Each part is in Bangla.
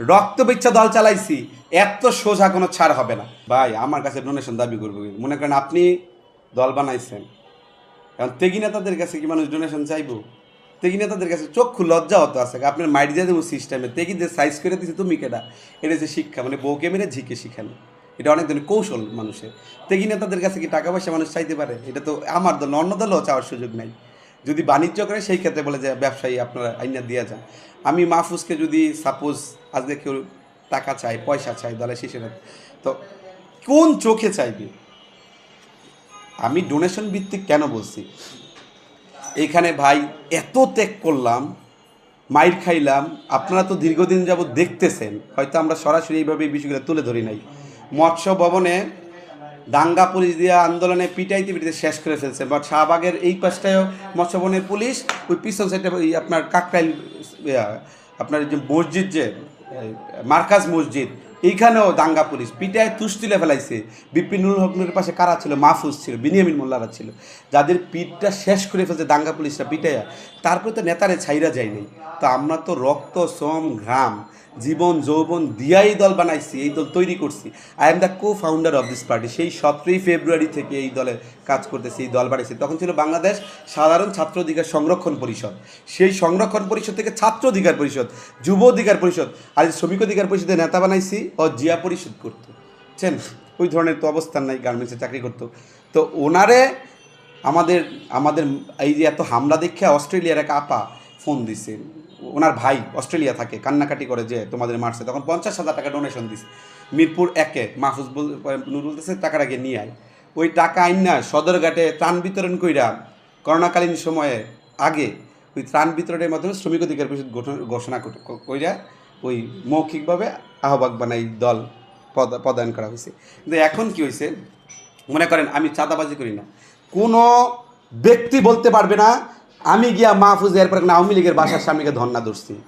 রক্ত বিচ্ছা দল চালাইছি, এত সোজা কোনো ছাড় হবে না। ভাই, আমার কাছে ডোনেশন দাবি করব মনে করেন আপনি দল বানাইছেন। কারণ তেগি নেতাদের কাছে কি মানুষ ডোনেশন চাইব? তেগি নেতাদের কাছে চক্ষু লজ্জা হতো আছে। আপনার মাইট দিয়ে দেবো সিস্টেমে তেগিদের সাইজ করে দিচ্ছে তুমি কেটা এটা যে শিক্ষা মানে বউকে মেরে ঝিকে শিখানো। এটা অনেক ধরনের কৌশল মানুষের। তেগি নেতাদের কাছে কি টাকা পয়সা মানুষ চাইতে পারে? এটা তো আমার দল, অন্য দলও চাওয়ার সুযোগ নাই। যদি বাণিজ্য করে, সেই ক্ষেত্রে বলে যে ব্যবসায়ী আপনারা আইনা দিয়ে যান। আমি মাহফুজকে যদি সাপোজ আজকে কেউ টাকা চাই পয়সা চাই দলের শিশুরা তো কোন চোখে চাইবে? আমি ডোনেশন ভিত্তিক কেন বলছি? এখানে ভাই এত ত্যাগ করলাম, মাইর খাইলাম, আপনারা তো দীর্ঘদিন যাবত দেখতেছেন, হয়তো আমরা সরাসরি এইভাবে এই বিষয়গুলো তুলে ধরি নাই। মৎস্য ভবনে দাঙ্গা পুলিশ দিয়ে আন্দোলনে পিটাইতে পিটাইতে শেষ করে ফেলছে বাট শাহবাগের এই পাশটায়ও মৎস্য ভবনের পুলিশ, ওই পিছন সাইডে আপনার কাকরাইল আপনার যে মসজিদ যে মার্কাজ মসজিদ এইখানেও দাঙ্গা পুলিশ, পিটায় তুষ তুলে ফেলাইছে। বিপিনুল হকনুরের পাশে কারা ছিল? মাহফুজ ছিল, বিনিয়ামিন মোল্লারা ছিল। যাদের পিঠটা শেষ করে ফেলছে দাঙ্গা পুলিশরা পিটাইয়া, তারপরে তো নেতারে ছাইরা যায় নাই। তো আমরা তো রক্ত, শ্রম ঘাম জীবন, যৌবন দিয়াই দল বানাইছি, এই দল তৈরি করছি। I am the co founder of this party সেই সতেরোই ফেব্রুয়ারি থেকে এই দলে কাজ করতেছি, এই দল বানিয়েছি তখন ছিল বাংলাদেশ সাধারণ ছাত্র অধিকার সংরক্ষণ পরিষদ। সেই সংরক্ষণ পরিষদ থেকে ছাত্র অধিকার পরিষদ, যুব অধিকার পরিষদ, আর শ্রমিক অধিকার পরিষদের নেতা বানাইছি। ও জিয়া পরিষদ করতো। বুঝছেন ওই ধরনের তো অবস্থান নাই, গার্মেন্টসে চাকরি করতো। তো ওনারে আমাদের আমাদের এই যে এত হামলা দেখে অস্ট্রেলিয়ার এক আপা ফোন দিছে। ওনার ভাই অস্ট্রেলিয়া থাকে, কান্নাকাটি করে যে তোমাদের মারছে। তখন পঞ্চাশ হাজার টাকা ডোনেশন দিছে। মিরপুর একে মাহফুজ নুরুল বলতেছে, টাকাটা গিয়ে নিয়ে আয়। ওই টাকা আইন না, সদরঘাটে ত্রাণ বিতরণ কইরা করোনাকালীন সময়ে আগে ওই ত্রাণ বিতরণের মাধ্যমে শ্রমিক অধিকার পরিষদ ঘোষণা কইরা ওই মৌখিকভাবে আহ্বাক বানাই দল পদ- পদায়ন করা হয়েছে। কিন্তু এখন কি হয়েছে? মনে করেন, আমি চাঁদাবাজি করি না। কোনো ব্যক্তি বলতে পারবে না, আমি গিয়া মাহফুজ এরপরে আওয়ামী লীগের বাসার সামনে গিয়ে ধর্না ধরছি।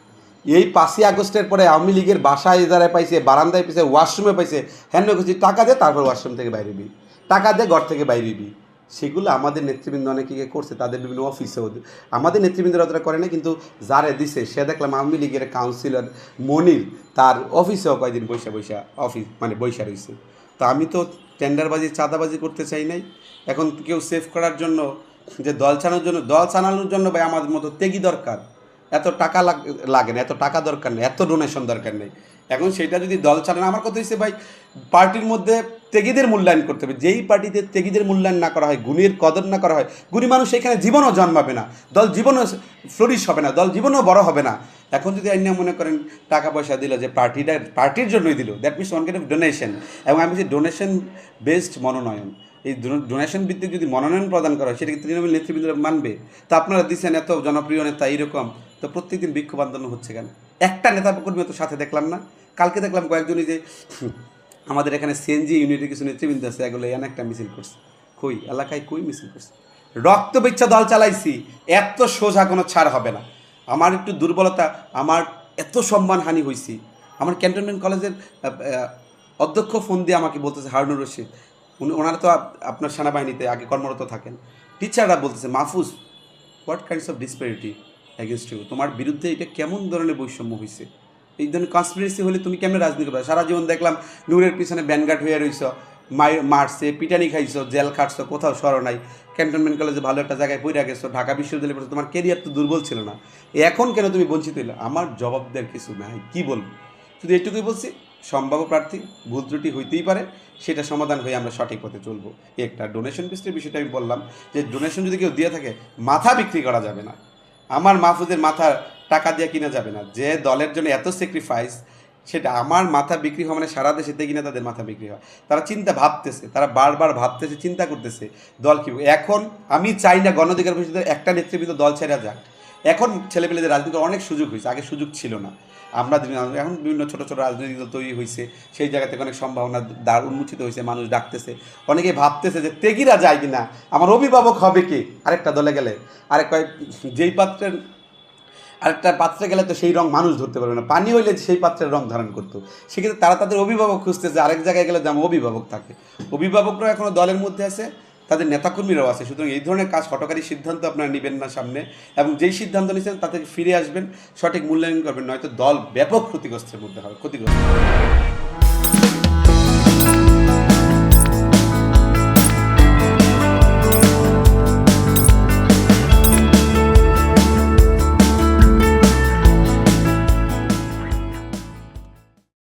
এই পাঁচই আগস্টের পরে আওয়ামী লীগের বাসায় ইদারায় পাইছে, বারান্দায় পাইছে, ওয়াশরুমে পাইছে হ্যাঁ খুঁজি টাকা দে, তারপর ওয়াশরুম থেকে বাইরে টাকা দে, ঘর থেকে বাইরে সেগুলো আমাদের নেতৃবৃন্দ অনেকে গিয়ে করছে, তাদের বিভিন্ন অফিসেও আমাদের নেতৃবৃন্দরা অতটা করে না, কিন্তু যারে দিছে, সে দেখলাম আওয়ামী লীগের কাউন্সিলর মনির, তার অফিসেও কয়দিন বৈশা বৈশা অফিস মানে বৈশা রয়েছে তো আমি তো টেন্ডারবাজি, চাঁদাবাজি করতে চাই নাই। এখন কেউ সেভ করার জন্য, যে দল ছাড়ানোর জন্য, দল ছাড়ানোর জন্য ভাই আমাদের মতো তেগি দরকার। এত টাকা লাগে না, এত টাকা দরকার নেই, এত ডোনেশন দরকার নেই। এখন সেটা যদি দল ছাড়ানো আমার কথা হচ্ছে ভাই, পার্টির মধ্যে তেগিদের মূল্যায়ন করতে হবে। যেই পার্টিতে তেগিদের মূল্যায়ন না করা হয়, গুণের কদর না করা হয়, গুণী মানুষ এখানে জীবনও জন্মাবে না। দল জীবনও ফ্লোরিশ হবে না, দল জীবনও বড় হবে না। এখন যদি আইন মনে করেন, টাকা পয়সা দিল যে পার্টিটা, পার্টির জন্যই দিল that means one kind donation এবং আমি যে ডোনেশন বেসড মনোনয়ন, এই ডোনেশন ভিত্তিক যদি মনোনয়ন প্রদান করা হয় সেটা কি তৃণমূল নেতৃবৃন্দরা মানবে। তা আপনারা দিচ্ছেন এত জনপ্রিয় নেতা এইরকম, তো প্রত্যেকদিন বিক্ষোভ আন্দোলন হচ্ছে কেন? একটা নেতা কর্মী তো সাথে দেখলাম না। কালকে দেখলাম কয়েকজনই যে, আমাদের এখানে সিএনজি ইউনিটের কিছু নেতৃবৃন্দ আছে, এগুলো এনে একটা মিছিল করছে। কই? এলাকায় কই মিছিল করছে? রক্ত বিচ্ছা দল চালাইছি, এত সোজা কোনো ছাড় হবে না। আমার একটু দুর্বলতা, আমার এত সম্মানহানি হয়েছি আমার ক্যান্টনমেন্ট কলেজের অধ্যক্ষ ফোন দিয়ে আমাকে বলতেছে, হারুনুর রশিদ, উনি, ওনারা তো আপনার সেনাবাহিনীতে আগে কর্মরত থাকেন। টিচাররা বলতেছে, Mahfuz what kinds of disparity against তোমার বিরুদ্ধে এটা কেমন ধরনের বৈষম্য হয়েছে এই ধরনের কনস্পিরেসি হলে তুমি কেমন রাজনীতি করবে? সারা জীবন দেখলাম নূরের পিছনে ব্যানগার্ড হয়ে মাই মারছে, পিটানি খাইছো, জেল খাটছো, কোথাও সরো নাই ক্যান্টনমেন্ট কলেজে ভালো একটা জায়গায় পড়ে গেছো, ঢাকা বিশ্ববিদ্যালয়ে পড়ছো, তোমার কেরিয়ার তো দুর্বল ছিল না। এখন কেন তুমি বঞ্চিত হইলে? আমার জবাব দেওয়ার কিছু নাই, কি বলব? শুধু এটুকুই বলছি, সম্ভাব্য প্রার্থী, ভুল ত্রুটি হইতেই পারে, সেটা সমাধান হয়ে আমরা সঠিক পথে চলবো। একটা ডোনেশন পিস্টের বিষয়টা আমি বললাম, যে ডোনেশন যদি কেউ দিয়ে থাকে, মাথা বিক্রি করা যাবে না। আমার মাহফুজের মাথা টাকা দিয়ে কিনা যাবে না। যে দলের জন্য এত স্যাক্রিফাইস সেটা আমার মাথা বিক্রি হওয়া মানে সারা দেশে দেখি না তাদের মাথা বিক্রি হয়। তারা চিন্তা ভাবতেছে, তারা বারবার ভাবতেছে, চিন্তা করতেছে, দল কি এখন আমি চাই না গণধিকার পরিষদের একটা নেতৃবৃন্দ দল ছেড়া যাক। এখন ছেলেপেলেদের রাজনীতির অনেক সুযোগ হয়েছে, আগে সুযোগ ছিল না। আমরা এখন বিভিন্ন ছোটো ছোটো রাজনৈতিক দল তৈরি হয়েছে, সেই জায়গা থেকে অনেক সম্ভাবনা দ্বার উন্মোচিত হয়েছে, মানুষ ডাকতেছে। অনেকে ভাবতেছে যে তেগিরা যায় কিনা, আমার অভিভাবক হবে কে? আরেকটা দলে গেলে। আরেক যেই পাত্রের আরেকটা পাত্রে গেলে তো সেই রং মানুষ ধরতে পারবে না। পানি হইলে সেই পাত্রের রং ধারণ করতো। সেক্ষেত্রে তারা তাদের অভিভাবক খুঁজতেছে, আরেক জায়গায় গেলে যেমন অভিভাবক থাকে। অভিভাবকরা এখনও দলের মধ্যে আছে তাদের নেতাকর্মীরাও আছে সুতরাং এই ধরনের কাজ হটকারী সিদ্ধান্ত আপনারা নেবেন না সামনে এবং যেই সিদ্ধান্ত নিয়েছেন তা থেকে ফিরে আসবেন, সঠিক মূল্যায়ন করবেন, নয়তো দল ব্যাপক ক্ষতিগ্রস্তের মধ্যে হবে, ক্ষতিগ্রস্ত।